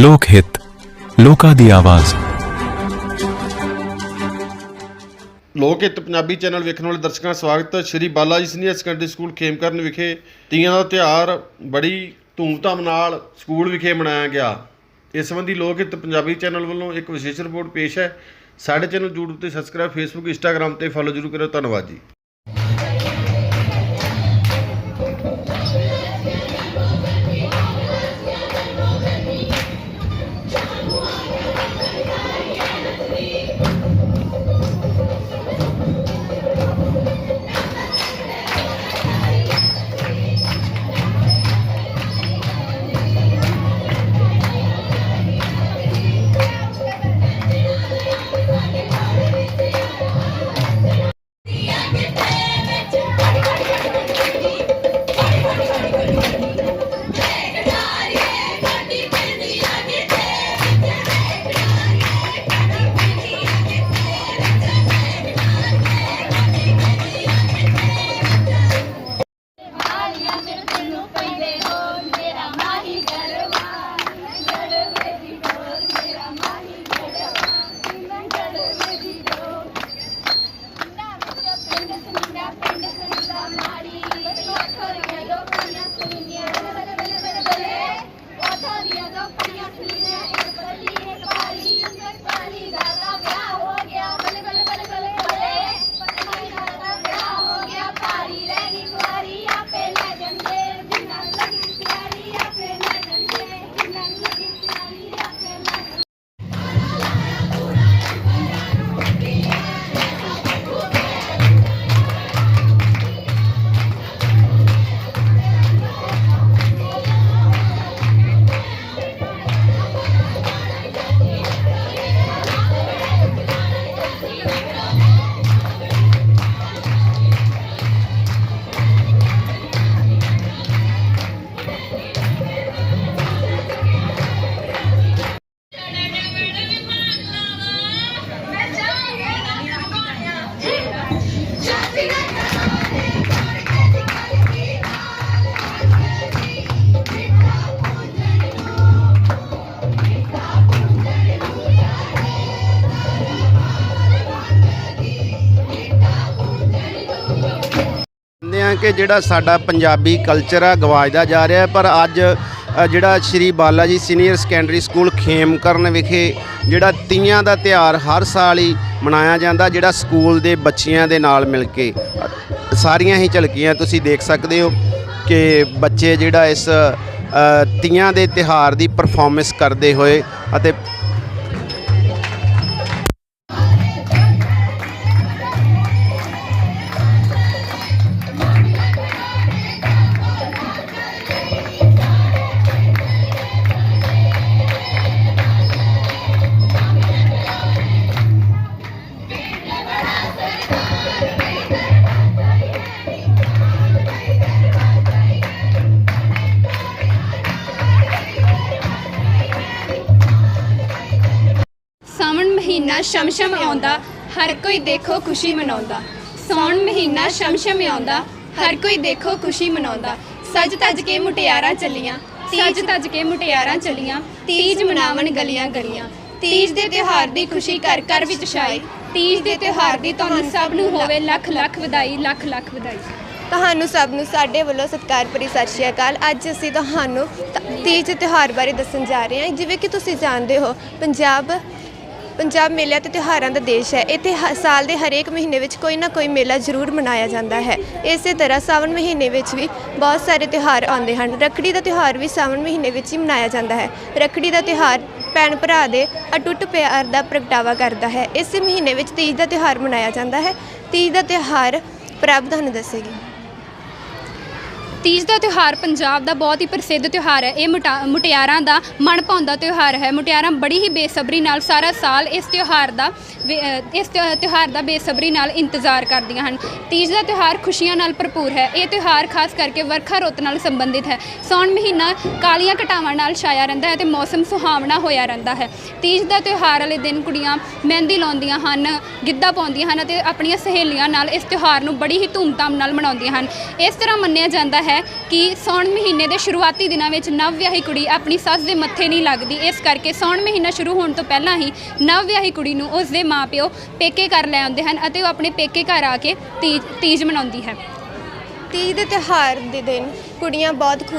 ਲੋਕ ਹਿੱਤ, ਲੋਕਾਂ ਦੀ ਆਵਾਜ਼। ਲੋਕ ਹਿੱਤ ਪੰਜਾਬੀ ਚੈਨਲ ਵੇਖਣ ਵਾਲੇ ਦਰਸ਼ਕਾਂ ਦਾ ਸਵਾਗਤ ਸ਼੍ਰੀ Bala ji senior secondary school Khemkaran ਵਿਖੇ ਤੀਆਂ ਦਾ ਤਿਉਹਾਰ ਬੜੀ ਧੂਮਧਾਮ ਨਾਲ ਸਕੂਲ ਵਿਖੇ ਮਨਾਇਆ ਗਿਆ। ਇਸ ਸੰਬੰਧੀ ਲੋਕ ਹਿੱਤ ਪੰਜਾਬੀ ਚੈਨਲ ਵੱਲੋਂ ਇੱਕ ਵਿਸ਼ੇਸ਼ ਰਿਪੋਰਟ ਪੇਸ਼ ਹੈ। ਸਾਡੇ ਚੈਨਲ YouTube ਤੇ ਸਬਸਕ੍ਰਾਈਬ Facebook, Instagram ਤੇ ਫੋਲੋ ਜ਼ਰੂਰ ਕਰੋ ਧੰਨਵਾਦ ਜੀ। ਕਿ ਜਿਹੜਾ ਸਾਡਾ ਪੰਜਾਬੀ ਕਲਚਰ ਆ ਗਵਾਚਦਾ ਜਾ ਰਿਹਾ ਪਰ ਅੱਜ ਜਿਹੜਾ ਸ਼੍ਰੀ Bala ji senior secondary school Khemkaran ਵਿਖੇ ਜਿਹੜਾ ਤੀਆਂ ਦਾ ਤਿਉਹਾਰ ਹਰ ਸਾਲ ਹੀ ਮਨਾਇਆ ਜਾਂਦਾ, ਜਿਹੜਾ ਸਕੂਲ ਦੇ ਬੱਚਿਆਂ ਦੇ ਨਾਲ ਮਿਲ ਕੇ। ਸਾਰੀਆਂ ਹੀ ਝਲਕੀਆਂ ਤੁਸੀਂ ਦੇਖ ਸਕਦੇ ਹੋ ਕਿ ਬੱਚੇ ਜਿਹੜਾ ਇਸ ਤੀਆਂ ਦੇ ਤਿਉਹਾਰ ਦੀ ਪਰਫਾਰਮੈਂਸ ਕਰਦੇ ਹੋਏ ਅਤੇ ਮਹੀਨਾ ਸ਼ਮਸ਼ਮ ਆਉਂਦਾ, ਹਰ ਕੋਈ ਦੇਖੋ ਖੁਸ਼ੀ ਮਨਾਉਂਦਾ। ਸੌਣ ਮਹੀਨਾ ਸ਼ਮਸ਼ਮ ਆਉਂਦਾ, ਹਰ ਕੋਈ ਦੇਖੋ ਖੁਸ਼ੀ ਮਨਾਉਂਦਾ। ਸਜ ਤਜ ਕੇ ਮੁਟਿਆਰਾਂ ਚੱਲੀਆਂ ਸਜ ਤਜ ਕੇ ਮੁਟਿਆਰਾਂ ਚੱਲੀਆਂ, ਤੀਜ ਮਨਾਵਣ ਗਲੀਆਂ ਗਲੀਆਂ। ਤੀਜ ਦੇ ਤਿਉਹਾਰ ਦੀ ਖੁਸ਼ੀ ਘਰ ਘਰ ਵਿੱਚ ਛਾਏ ਤੀਜ ਦੇ ਤਿਉਹਾਰ ਦੀ ਤੁਹਾਨੂੰ ਸਭ ਨੂੰ ਹੋਵੇ ਲੱਖ ਲੱਖ ਵਧਾਈ, ਲੱਖ ਲੱਖ ਵਧਾਈ। ਤੁਹਾਨੂੰ ਸਭ ਨੂੰ ਸਾਡੇ ਵੱਲੋਂ ਸਤਿਕਾਰ ਭਰੀ ਸਤਿ ਸ਼੍ਰੀ ਅਕਾਲ। ਅੱਜ ਅਸੀਂ ਤੁਹਾਨੂੰ ਤ- ਤੀਜ ਤਿਉਹਾਰ ਬਾਰੇ ਦੱਸਣ ਜਾ ਰਹੇ ਹਾਂ। ਜਿਵੇਂ ਕਿ ਤੁਸੀਂ ਜਾਣਦੇ ਹੋ, ਪੰਜਾਬ ਪੰਜਾਬ ਮੇਲਿਆਂ ਤੇ ਤਿਉਹਾਰਾਂ ਦਾ ਦੇਸ਼ ਹੈ। ਇੱਥੇ ਹ- ਸਾਲ ਦੇ ਹਰੇਕ ਮਹੀਨੇ ਵਿੱਚ ਕੋਈ ਨਾ ਕੋਈ ਮੇਲਾ ਜ਼ਰੂਰ ਮਨਾਇਆ ਜਾਂਦਾ ਹੈ। ਇਸੇ ਤਰ੍ਹਾਂ ਸਾਵਣ ਮਹੀਨੇ ਵਿੱਚ ਵੀ ਬਹੁਤ ਸਾਰੇ ਤਿਉਹਾਰ ਆਉਂਦੇ ਹਨ। ਰੱਖੜੀ ਦਾ ਤਿਉਹਾਰ ਵੀ ਸਾਵਣ ਮਹੀਨੇ ਵਿੱਚ ਹੀ ਮਨਾਇਆ ਜਾਂਦਾ ਹੈ। ਰੱਖੜੀ ਦਾ ਤਿਉਹਾਰ ਭੈਣ ਭਰਾ ਦੇ ਅਟੁੱਟ ਪਿਆਰ ਦਾ ਪ੍ਰਗਟਾਵਾ ਕਰਦਾ ਹੈ। ਇਸੇ ਮਹੀਨੇ ਵਿੱਚ ਤੀਜ ਦਾ ਤਿਉਹਾਰ ਮਨਾਇਆ ਜਾਂਦਾ ਹੈ। ਤੀਜ ਦਾ ਤਿਉਹਾਰ ਪ੍ਰਭ ਤੁਹਾਨੂੰ ਦੱਸੇਗੀ। ਤੀਜ ਦਾ ਤਿਉਹਾਰ ਪੰਜਾਬ ਦਾ ਬਹੁਤ ਹੀ ਪ੍ਰਸਿੱਧ ਤਿਉਹਾਰ ਹੈ। ਇਹ ਮੁਟਾ- ਮੁਟਿਆਰਾਂ ਦਾ ਮਨ ਭਾਉਂਦਾ ਤਿਉਹਾਰ ਹੈ। ਮੁਟਿਆਰਾਂ ਬੜੀ ਹੀ ਬੇਸਬਰੀ ਨਾਲ ਸਾਰਾ ਸਾਲ ਇਸ ਤਿਉਹਾਰ ਦਾ ਵੇ- ਅ, ਇਸ ਤਿਉ- ਤਿਉਹਾਰ ਦਾ ਬੇਸਬਰੀ ਨਾਲ ਇੰਤਜ਼ਾਰ ਕਰਦੀਆਂ ਹਨ। ਤੀਜ ਦਾ ਤਿਉਹਾਰ ਖੁਸ਼ੀਆਂ ਨਾਲ ਭਰਪੂਰ ਹੈ। ਇਹ ਤਿਉਹਾਰ ਖਾਸ ਕਰਕੇ ਵਰਖਾ ਰੁੱਤ ਨਾਲ ਸੰਬੰਧਿਤ ਹੈ। ਸੌਣ ਮਹੀਨਾ ਕਾਲੀਆਂ ਘਟਾਵਾਂ ਨਾਲ ਛਾਇਆ ਰਹਿੰਦਾ ਹੈ ਤੇ ਮੌਸਮ ਸੁਹਾਵਣਾ ਹੋਇਆ ਰਹਿੰਦਾ ਹੈ। ਤੀਜ ਦਾ ਤਿਉਹਾਰ ਵਾਲੇ ਦਿਨ ਕੁੜੀਆਂ ਮਹਿੰਦੀ ਲਾਉਂਦੀਆਂ ਹਨ ਗਿੱਧਾ ਪਾਉਂਦੀਆਂ ਹਨ ਅਤੇ ਆਪਣੀਆਂ ਸਹੇਲੀਆਂ ਨਾਲ ਇਸ ਤਿਉਹਾਰ ਨੂੰ ਬੜੀ ਹੀ ਧੂਮਧਾਮ ਨਾਲ ਮਨਾਉਂਦੀਆਂ ਹਨ। ਇਸ ਤਰ੍ਹਾਂ ਮੰਨਿਆ ਜਾਂਦਾ ਹੈ ਹੈ ਕਿ ਸੌਣ ਮਹੀਨੇ ਦੇ ਸ਼ੁਰੂਆਤੀ ਦਿਨਾਂ ਵਿੱਚ ਨਵ ਵਿਆਹੀ ਕੁੜੀ ਆਪਣੀ ਸੱਸ ਦੇ ਮੱਥੇ ਨਹੀਂ ਲੱਗਦੀ। ਇਸ ਕਰਕੇ ਸੌਣ ਮਹੀਨਾ ਸ਼ੁਰੂ ਹੋਣ ਤੋਂ ਪਹਿਲਾਂ ਹੀ ਨਵ ਵਿਆਹੀ ਕੁੜੀ ਨੂੰ ਉਸ ਦੇ ਮਾਪਿਓ ਪੇਕੇ ਘਰ ਲੈ ਆਉਂਦੇ ਹਨ ਅਤੇ ਉਹ ਆਪਣੇ ਪੇਕੇ ਘਰ ਆ ਕੇ ਤੀਜ ਤੀਜ ਮਨਾਉਂਦੀ ਹੈ। ਤੀਜ ਦੇ ਤਿਉਹਾਰ ਦੇ ਦਿਨ ਕੁੜੀਆਂ ਬਹੁਤ ਖੁ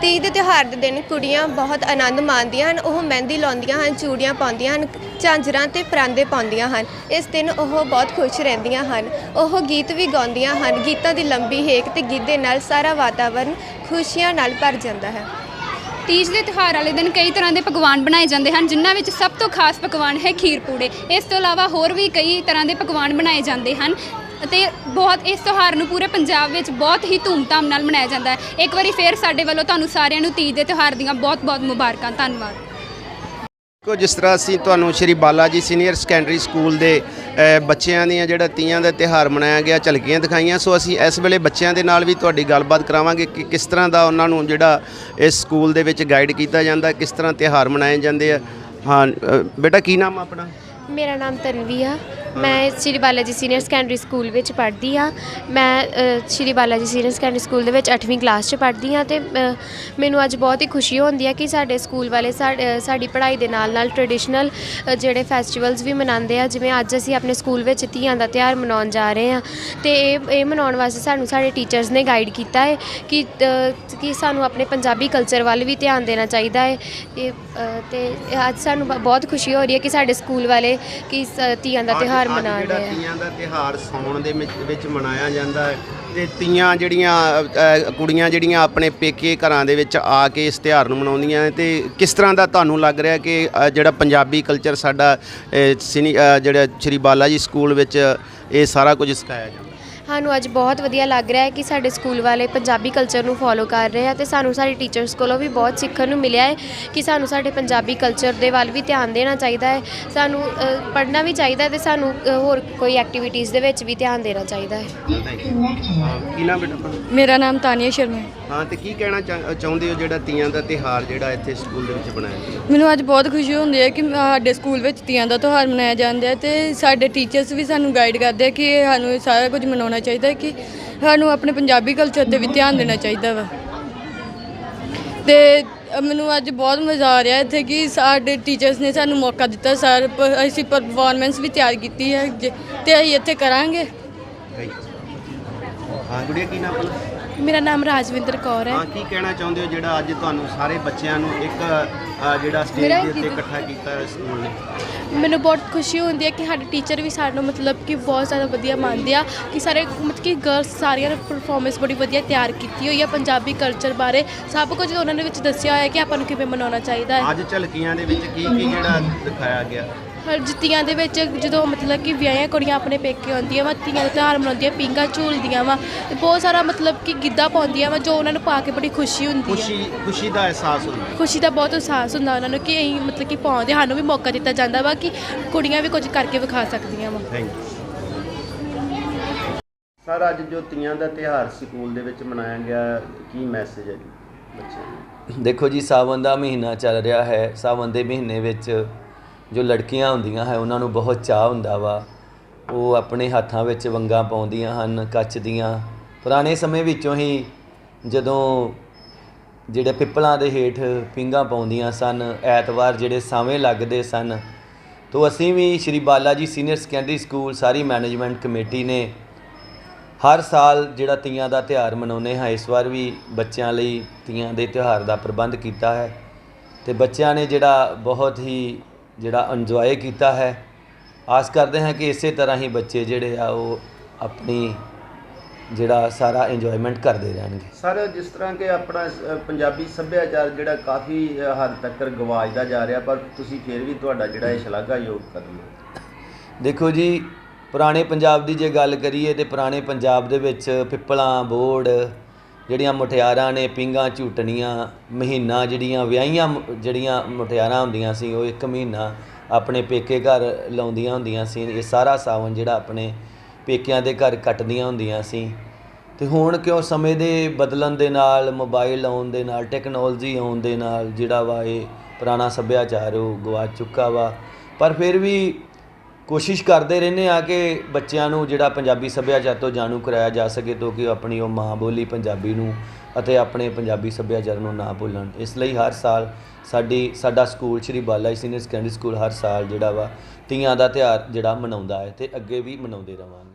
ਤੀਜ ਦੇ ਤਿਉਹਾਰ ਦੇ ਦਿਨ ਕੁੜੀਆਂ ਬਹੁਤ ਆਨੰਦ ਮਾਣਦੀਆਂ ਹਨ, ਉਹ ਮਹਿੰਦੀ ਲਾਉਂਦੀਆਂ ਹਨ, ਚੂੜੀਆਂ ਪਾਉਂਦੀਆਂ ਹਨ, ਝਾਂਜਰਾਂ ਤੇ ਪਰਾਂਦੇ ਪਾਉਂਦੀਆਂ ਹਨ। ਇਸ ਦਿਨ ਉਹ ਬਹੁਤ ਖੁਸ਼ ਰਹਿੰਦੀਆਂ ਹਨ। ਉਹ ਗੀਤ ਵੀ ਗਾਉਂਦੀਆਂ ਹਨ। ਗੀਤਾਂ ਦੀ ਲੰਬੀ ਹੇਕ ਤੇ ਗਿੱਧੇ ਨਾਲ ਸਾਰਾ ਵਾਤਾਵਰਨ ਖੁਸ਼ੀਆਂ ਨਾਲ ਭਰ ਜਾਂਦਾ ਹੈ। ਤੀਜ ਦੇ ਤਿਉਹਾਰ ਵਾਲੇ ਦਿਨ ਕਈ ਤਰ੍ਹਾਂ ਦੇ ਪਕਵਾਨ ਬਣਾਏ ਜਾਂਦੇ ਹਨ, ਜਿਨ੍ਹਾਂ ਵਿੱਚ ਸਭ ਤੋਂ ਖਾਸ ਪਕਵਾਨ ਹੈ ਖੀਰ ਪੂੜੇ। ਇਸ ਤੋਂ ਇਲਾਵਾ ਹੋਰ ਵੀ ਕਈ ਤਰ੍ਹਾਂ ਦੇ ਪਕਵਾਨ ਬਣਾਏ ਜਾਂਦੇ ਹਨ। ਅਤੇ ਬਹੁਤ ਇਸ ਤਿਉਹਾਰ ਨੂੰ ਪੂਰੇ ਪੰਜਾਬ ਵਿੱਚ ਬਹੁਤ ਹੀ ਧੂਮਧਾਮ ਨਾਲ ਮਨਾਇਆ ਜਾਂਦਾ ਹੈ। ਇੱਕ ਵਾਰੀ ਫੇਰ ਸਾਡੇ ਵੱਲੋਂ ਤੁਹਾਨੂੰ ਸਾਰਿਆਂ ਨੂੰ ਤੀਜ ਦੇ ਤਿਉਹਾਰ ਦੀਆਂ ਬਹੁਤ-ਬਹੁਤ ਮੁਬਾਰਕਾਂ। ਧੰਨਵਾਦ। ਕੋ ਜਿਸ ਤਰ੍ਹਾਂ ਅਸੀਂ ਤੁਹਾਨੂੰ ਸ਼੍ਰੀ Bala ji senior secondary school ਦੇ ਬੱਚਿਆਂ ਦੀਆਂ ਜਿਹੜਾ ਤੀਆਂ ਦਾ ਤਿਹਾਰ ਮਨਾਇਆ ਗਿਆ ਝਲਕੀਆਂ ਦਿਖਾਈਆਂ। ਸੋ ਅਸੀਂ ਇਸ ਵੇਲੇ ਬੱਚਿਆਂ ਦੇ ਨਾਲ ਵੀ ਤੁਹਾਡੀ ਗੱਲਬਾਤ ਕਰਾਵਾਂਗੇ ਕਿ ਕਿਸ ਤਰ੍ਹਾਂ ਦਾ ਉਹਨਾਂ ਨੂੰ ਜਿਹੜਾ ਇਸ ਸਕੂਲ ਦੇ ਵਿੱਚ ਗਾਈਡ ਕੀਤਾ ਜਾਂਦਾ ਕਿਸ ਤਰ੍ਹਾਂ ਤਿਹਾਰ ਮਨਾਏ ਜਾਂਦੇ ਆ। ਹਾਂ ਅ, ਬੇਟਾ ਕੀ ਨਾਮ ਆ ਆਪਣਾ? ਮੇਰਾ ਨਾਮ ਤਨਵੀ ਆ। ਮੈਂ ਸ਼੍ਰੀ Bala ji senior secondary school ਵਿੱਚ ਪੜ੍ਹਦੀ ਆ ਮੈਂ ਅ, ਸ਼੍ਰੀ Bala ji senior secondary school ਦੇ ਵਿੱਚ 8ਵੀਂ ਕਲਾਸ 'ਚ ਪੜ੍ਹਦੀ ਆ ਤੇ ਅ, ਮੈਨੂੰ ਅੱਜ ਬਹੁਤ ਹੀ ਖੁਸ਼ੀ ਹੁੰਦੀ ਆ ਕਿ ਸਾਡੇ ਸਕੂਲ ਵਾਲੇ ਸਾਡ- ਅ, ਸਾਡੀ ਪੜ੍ਹਾਈ ਦੇ ਨਾਲ ਨਾਲ ਟ੍ਰੈਡੀਸ਼ਨਲ ਜਿਹੜੇ ਫੈਸਟੀਵਲਸ ਵੀ ਮਨਾਉਂਦੇ ਆ ਜਿਵੇਂ ਅੱਜ ਅਸੀਂ ਆਪਣੇ ਸਕੂਲ ਵਿੱਚ ਧੀਆਂ ਦਾ ਤਿਉਹਾਰ ਮਨਾਉਣ ਜਾ ਰਹੇ ਆ ਤੇ ਇਹ ਇਹ ਮਨਾਉਣ ਵਾਸਤੇ ਸਾਨੂੰ ਸਾਡੇ ਟੀਚਰਸ ਨੇ ਗਾਈਡ ਕੀਤਾ ਹੈ ਕਿ ਅ, ਕਿ ਸਾਨੂੰ ਆਪਣੇ ਪੰਜਾਬੀ ਕਲਚਰ ਵੱਲ ਵੀ ਧਿਆਨ ਦੇਣਾ ਚਾਹੀਦਾ ਹੈ। ਇਹ, ਅ, ਤੇ ਅੱਜ ਸਾਨੂੰ ਬ- ਬਹੁਤ ਖੁਸ਼ੀ ਹੋ ਰਹੀ ਹੈ ਕਿ ਸਾਡੇ ਸਕੂਲ ਵਾਲੇ ਕਿ ਸ- ਧੀਆਂ ਦਾ ਅੱਜ- ਤਿਉਹਾਰ ਅੱਜ ਮਨਾ ਜਿਹੜਾ ਰਹੇ ਆ। ਤੀਆਂ ਦਾ ਤਿਹਾਰ ਸਾਉਣ ਦੇ ਵਿੱਚ ਵਿੱਚ ਮਨਾਇਆ ਜਾਂਦਾ ਹੈ ਤੇ ਤੀਆਂ ਜਿਹੜੀਆਂ ਅ, ਕੁੜੀਆਂ ਜਿਹੜੀਆਂ ਆਪਣੇ ਪੇਕੇ ਘਰਾਂ ਦੇ ਵਿੱਚ ਆ ਕੇ ਇਸ ਤਿਹਾਰ ਨੂੰ ਮਨਾਉਂਦੀਆਂ ਨੇ ਤੇ ਕਿਸ ਤਰ੍ਹਾਂ ਦਾ ਤੁਹਾਨੂੰ ਲੱਗ ਰਿਹਾ ਕਿ ਅ, ਜਿਹੜਾ ਪੰਜਾਬੀ ਕਲਚਰ ਸਾਡਾ ਅ, ਸਿਨੀ ਅ, ਜਿਹੜਾ ਸ਼੍ਰੀ ਬਾਲਾ ਜੀ ਸਕੂਲ ਵਿੱਚ ਇਹ ਸਾਰਾ ਕੁਝ ਸਿਖਾਇਆ ਜਾਂਦਾ? ਸਾਨੂੰ ਅੱਜ ਬਹੁਤ ਵਧੀਆ ਲੱਗ ਰਿਹਾ ਹੈ ਕਿ ਸਾਡੇ ਸਕੂਲ ਵਾਲੇ ਪੰਜਾਬੀ ਕਲਚਰ ਨੂੰ ਫੋਲੋ ਕਰ ਰਹੇ ਆ ਤੇ ਸਾਨੂੰ ਸਾਡੇ ਟੀਚਰਸ ਕੋਲੋਂ ਵੀ ਬਹੁਤ ਸਿੱਖਣ ਨੂੰ ਮਿਲਿਆ ਹੈ ਕਿ ਸਾਨੂੰ ਸਾਡੇ ਪੰਜਾਬੀ ਕਲਚਰ ਦੇ ਵੱਲ ਵੀ ਧਿਆਨ ਦੇਣਾ ਚਾਹੀਦਾ ਹੈ। ਸਾਨੂੰ ਪੜ੍ਹਨਾ ਵੀ ਚਾਹੀਦਾ ਹੈ ਤੇ ਸਾਨੂੰ ਅ, ਹੋਰ ਕੋਈ ਐਕਟੀਵਿਟੀਜ਼ ਦੇ ਵਿੱਚ ਵੀ ਧਿਆਨ ਦੇਣਾ ਚਾਹੀਦਾ ਹੈ। ਹਾਂ, ਕੀ ਨਾਮ ਬੇਟਾ ਆਪਣਾ? ਮੇਰਾ ਨਾਮ ਤਾਨੀਆ ਸ਼ਰਮਾ ਹੈ। ਹਾਂ ਤੇ ਕੀ ਕਹਿਣਾ ਚਾਹ- ਚਾਹੁੰਦੇ ਹੋ ਜਿਹੜਾ ਤੀਆਂ ਦਾ ਤਿਹਾਰ ਜਿਹੜਾ ਇੱਥੇ ਸਕੂਲ ਦੇ ਵਿੱਚ ਬਣਾਇਆ ਗਿਆ? ਮੈਨੂੰ ਅੱਜ ਬਹੁਤ ਖੁਸ਼ੀ ਹੁੰਦੀ ਹੈ ਕਿ ਸਾਡੇ ਸਕੂਲ ਵਿੱਚ ਤੀਆਂ ਦਾ ਤਿਉਹਾਰ ਮਨਾਇਆ ਜਾਂਦਾ ਹੈ ਤੇ ਸਾਡੇ ਟੀਚਰਸ ਵੀ ਸਾਨੂੰ ਗਾਈਡ ਕਰਦੇ ਆ ਕਿ ਸਾਨੂੰ ਇਹ ਸਾਰਾ ਕੁਝ ਮਨਾਉਣਾ ਚਾਹੀਦਾ ਹੈ ਕਿ ਸਾਨੂੰ ਆਪਣੇ ਪੰਜਾਬੀ ਕਲਚਰ ਤੇ ਵੀ ਧਿਆਨ ਦੇਣਾ ਚਾਹੀਦਾ ਵਾ। ਤੇ ਅ, ਮੈਨੂੰ ਅੱਜ ਬਹੁਤ ਮਜ਼ਾ ਆ ਰਿਹਾ ਇੱਥੇ ਕਿ ਸਾਡੇ ਟੀਚਰਸ ਨੇ ਸਾਨੂੰ ਮੌਕਾ ਦਿੱਤਾ ਸਰ ਪ- ਅਸੀਂ ਪਰਫਾਰਮੈਂਸ ਵੀ ਤਿਆਰ ਕੀਤੀ ਹੈ ਜੇ- ਤੇ ਅਸੀਂ ਇੱਥੇ ਕਰਾਂਗੇ। ਹਾਂ ਗੁੜੀਆ ਕੀ ਨਾਮ ਆਪਣਾ? ਮੇਰਾ ਨਾਮ ਰਾਜਵਿੰਦਰ ਕੌਰ ਹੈ। ਹਾਂ ਕੀ ਕਹਿਣਾ ਚਾਹੁੰਦੇ ਹੋ ਜਿਹੜਾ ਅੱਜ ਤੁਹਾਨੂੰ ਸਾਰੇ ਬੱਚਿਆਂ ਨੂੰ ਇੱਕ ਅ, ਜਿਹੜਾ ਸਟੇਜ ਮੇਰਾ ਦੇ ਉੱਤੇ ਇਕੱਠਾ ਕੀਤਾ ਹੈ ਸਕੂਲ ਨੇ? ਮੈਨੂੰ ਬਹੁਤ ਖੁਸ਼ੀ ਹੁੰਦੀ ਹੈ ਕਿ ਸਾਡੇ ਟੀਚਰ ਵੀ ਸਾਨੂੰ ਮਤਲਬ ਕਿ ਬਹੁਤ ਜ਼ਿਆਦਾ ਵਧੀਆ ਮੰਨਦੇ ਆ ਕਿ ਸਾਰੇ ਮਤਲਬ ਕਿ ਗਰਲਸ ਸਾਰੀਆਂ ਨੇ ਪਰਫਾਰਮੈਂਸ ਬੜੀ ਵਧੀਆ ਤਿਆਰ ਕੀਤੀ ਹੋਈ ਹੈ ਪੰਜਾਬੀ ਕਲਚਰ ਬਾਰੇ। ਸਭ ਕੁਝ ਉਹਨਾਂ ਨੇ ਵਿੱਚ ਦੱਸਿਆ ਹੋਇਆ ਕਿ ਆਪਾਂ ਨੂੰ ਕਿਵੇਂ ਮਨਾਉਣਾ ਚਾਹੀਦਾ ਹੈ। ਅੱਜ ਝਲਕੀਆਂ ਦੇ ਵਿੱਚ ਕੀ ਕੀ ਜਿਹੜਾ ਦਿਖਾਇਆ ਗਿਆ? ਜੁੱਤੀਆਂ ਦੇ ਵਿੱਚ ਜਦੋਂ ਮਤਲਬ ਕਿ ਵਿਆਹੀਆਂ ਕੁੜੀਆਂ ਆਪਣੇ ਪੇਕੇ ਆਉਂਦੀਆਂ ਵਾ ਤੀਆਂ ਦਾ ਤਿਉਹਾਰ ਮਨਾਉਂਦੀਆਂ ਪੀਂਘਾਂ ਝੂਲਦੀਆਂ ਵਾ ਤੇ ਬਹੁਤ ਸਾਰਾ ਮਤਲਬ ਕਿ ਗਿੱਧਾ ਪਾਉਂਦੀਆਂ ਵਾ ਜੋ ਉਹਨਾਂ ਨੂੰ ਪਾ ਕੇ ਬੜੀ ਖੁਸ਼ੀ ਹੁੰਦੀ ਹੈ ਖੁਸ਼ੀ ਖੁਸ਼ੀ ਦਾ ਅਹਿਸਾਸ ਹੁੰਦਾ ਹੈ। ਖੁਸ਼ੀ ਦਾ ਬਹੁਤ ਅਹਿਸਾਸ ਹੁੰਦਾ ਉਹਨਾਂ ਨੂੰ ਕਿ ਅਸੀਂ ਮਤਲਬ ਕਿ ਪਾਉਂਦੇ ਸਾਨੂੰ ਵੀ ਮੌਕਾ ਦਿੱਤਾ ਜਾਂਦਾ ਵਾ ਕਿ ਕੁੜੀਆਂ ਵੀ ਕੁਝ ਕਰਕੇ ਵਿਖਾ ਸਕਦੀਆਂ ਵਾ। ਥੈਂਕ ਯੂ ਸਰ ਅੱਜ ਜੋ ਤੀਆਂ ਦਾ ਤਿਹਾਰ ਸਕੂਲ ਦੇ ਵਿੱਚ ਮਨਾਇਆ ਗਿਆ ਕੀ ਮੈਸੇਜ ਹੈ ਜੀ ਬੱਚਿਆਂ ਨੂੰ? ਦੇਖੋ ਜੀ ਸਾਵਨ ਦਾ ਮਹੀਨਾ ਚੱਲ ਰਿਹਾ ਹੈ। ਸਾਵਨ ਦੇ ਮਹੀਨੇ ਵਿੱਚ ਜੋ ਲੜਕੀਆਂ ਹੁੰਦੀਆਂ ਹੈ, ਉਹਨਾਂ ਨੂੰ ਬਹੁਤ ਚਾਅ ਹੁੰਦਾ ਵਾ। ਉਹ ਆਪਣੇ ਹੱਥਾਂ ਵਿੱਚ ਵੰਗਾਂ ਪਾਉਂਦੀਆਂ ਹਨ, ਕੱਚ ਦੀਆਂ। ਪੁਰਾਣੇ ਸਮੇਂ ਵਿੱਚੋਂ ਹੀ ਜਦੋਂ ਜਿਹੜੇ ਪਿੱਪਲਾਂ ਦੇ ਹੇਠ ਪਿੰਗਾ ਪਾਉਂਦੀਆਂ ਸਨ, ਐਤਵਾਰ ਜਿਹੜੇ ਸਾਵੇਂ ਲੱਗਦੇ ਸਨ, ਤੋਂ ਅਸੀਂ ਵੀ Shri Bala ji senior secondary school ਸਾਰੀ ਮੈਨੇਜਮੈਂਟ ਕਮੇਟੀ ਨੇ ਹਰ ਸਾਲ ਜਿਹੜਾ ਤੀਆਂ ਦਾ ਤਿਉਹਾਰ ਮਨਾਉਂਦੇ ਹਾਂ, ਇਸ ਵਾਰ ਵੀ ਬੱਚਿਆਂ ਲਈ ਤੀਆਂ ਦੇ ਤਿਉਹਾਰ ਦਾ ਪ੍ਰਬੰਧ ਕੀਤਾ ਹੈ। ਤੇ ਬੱਚਿਆਂ ਨੇ ਜਿਹੜਾ ਬਹੁਤ ਹੀ ਜਿਹੜਾ ਇੰਜੋਏ ਕੀਤਾ ਹੈ। ਆਸ ਕਰਦੇ ਹਾਂ ਕਿ ਇਸੇ ਤਰ੍ਹਾਂ ਹੀ ਬੱਚੇ ਜਿਹੜੇ ਆ ਉਹ ਆਪਣੀ ਜਿਹੜਾ ਸਾਰਾ ਇੰਜੋਇਮੈਂਟ ਕਰਦੇ ਰਹਿਣਗੇ। ਸਰ ਜਿਸ ਤਰ੍ਹਾਂ ਕਿ ਆਪਣਾ ਅ, ਪੰਜਾਬੀ ਸੱਭਿਆਚਾਰ ਜਿਹੜਾ ਕਾਫੀ ਅ, ਹੱਦ ਤੱਕ ਗਵਾਚਦਾ ਜਾ ਰਿਹਾ ਪਰ ਤੁਸੀਂ ਫਿਰ ਵੀ ਤੁਹਾਡਾ ਜਿਹੜਾ ਇਹ ਸ਼ਲਾਘਾਯੋਗ ਕਦਮ ਹੈ। ਦੇਖੋ ਜੀ ਪੁਰਾਣੇ ਪੰਜਾਬ ਦੀ ਜੇ ਗੱਲ ਕਰੀਏ ਤੇ ਪੁਰਾਣੇ ਪੰਜਾਬ ਦੇ ਵਿੱਚ ਪਿੱਪਲਾਂ ਬੋੜ ਜਿਹੜੀਆਂ ਮੁਟਿਆਰਾਂ ਨੇ ਪੀਂਘਾਂ ਝੂਟਣੀਆਂ, ਮਹੀਨਾ ਜਿਹੜੀਆਂ ਵਿਆਹੀਆਂ ਜਿਹੜੀਆਂ ਮੁਟਿਆਰਾਂ ਹੁੰਦੀਆਂ ਸੀ, ਉਹ ਇੱਕ ਮਹੀਨਾ ਆਪਣੇ ਪੇਕੇ ਘਰ ਲਾਉਂਦੀਆਂ ਹੁੰਦੀਆਂ ਸੀ। ਇਹ ਸਾਰਾ ਸਾਵਨ ਜਿਹੜਾ ਆਪਣੇ ਪੇਕਿਆਂ ਦੇ ਘਰ ਕੱਟਦੀਆਂ ਹੁੰਦੀਆਂ ਸੀ। ਤੇ ਹੁਣ ਕਿਉਂ ਸਮੇਂ ਦੇ ਬਦਲਣ ਦੇ ਨਾਲ ਮੋਬਾਈਲ ਆਉਣ ਦੇ ਨਾਲ, ਟੈਕਨੋਲੋਜੀ ਆਉਣ ਦੇ ਨਾਲ, ਜਿਹੜਾ ਵਾ ਇਹ ਪੁਰਾਣਾ ਸੱਭਿਆਚਾਰ, ਉਹ ਗਵਾ ਚੁੱਕਾ ਵਾ। ਪਰ ਫਿਰ ਵੀ ਕੋਸ਼ਿਸ਼ ਕਰਦੇ ਰਹਿੰਦੇ ਆ ਕਿ ਬੱਚਿਆਂ ਨੂੰ ਜਿਹੜਾ ਪੰਜਾਬੀ ਸੱਭਿਆਚਾਰ ਤੋਂ ਜਾਣੂ ਕਰਾਇਆ ਜਾ ਸਕੇ ਤਾਂ ਕਿ ਉਹ ਆਪਣੀ ਉਹ ਮਾਂ ਬੋਲੀ ਪੰਜਾਬੀ ਨੂੰ ਅਤੇ ਆਪਣੇ ਪੰਜਾਬੀ ਸੱਭਿਆਚਾਰ ਨੂੰ ਨਾ ਭੁੱਲਣ। ਇਸ ਲਈ ਹਰ ਸਾਲ ਸਾਡੀ, ਸਾਡਾ ਸਕੂਲ ਸ਼੍ਰੀ Bala ji senior secondary school ਹਰ ਸਾਲ ਜਿਹੜਾ ਵਾ ਤੀਆਂ ਦਾ ਤਿਉਹਾਰ ਜਿਹੜਾ ਮਨਾਉਂਦਾ ਹੈ ਤੇ ਅੱਗੇ ਵੀ ਮਨਾਉਂਦੇ ਰਵਾਂਗੇ।